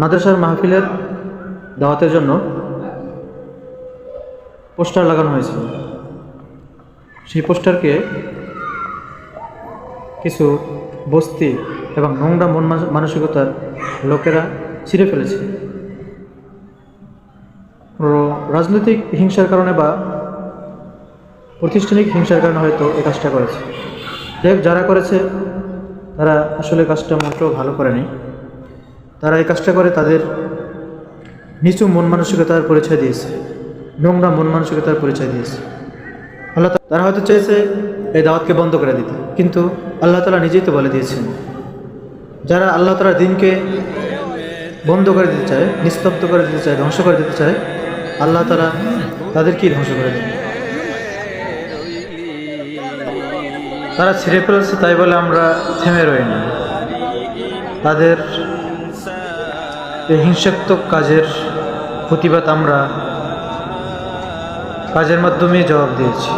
মাদ্রাসার মাহফিলের দাওয়াতের জন্য পোস্টার লাগানো হয়েছিল সেই পোস্টারকে কিছু বস্তি এবং নোংরা মন মানসিকতার লোকেরা ছিঁড়ে ফেলেছে। রাজনৈতিক হিংসার কারণে বা প্রতিষ্ঠানিক হিংসার কারণে হয়তো এই কাজটা করেছে। যাই যারা করেছে, তারা আসলে কাজটা মোটেও ভালো করেনি। তারা এই কাজটা করে তাদের নিচু মন মানসিকতার পরিচয় দিয়েছে, নোংরা মন মানসিকতার পরিচয় দিয়েছে। আল্লাহ তারা হয়তো চেয়েছে এই দাওয়াতকে বন্ধ করে দিতে, কিন্তু আল্লাহ তালা নিজেই তো বলে দিয়েছেন, যারা আল্লাহ তালা দিনকে বন্ধ করে দিতে চায়, নিস্তব্ধ করে দিতে চায়, ধ্বংস করে দিতে চায়, আল্লাহ তালা তাদেরকেই ধ্বংস করে দেন। তারা ছিঁড়ে ফেলেছে, তাই বলে আমরা থেমে রই না। তাদের এই হিংসাত্মক কাজের প্রতিবাদ আমরা কাজের মাধ্যমে জবাব দিয়েছি।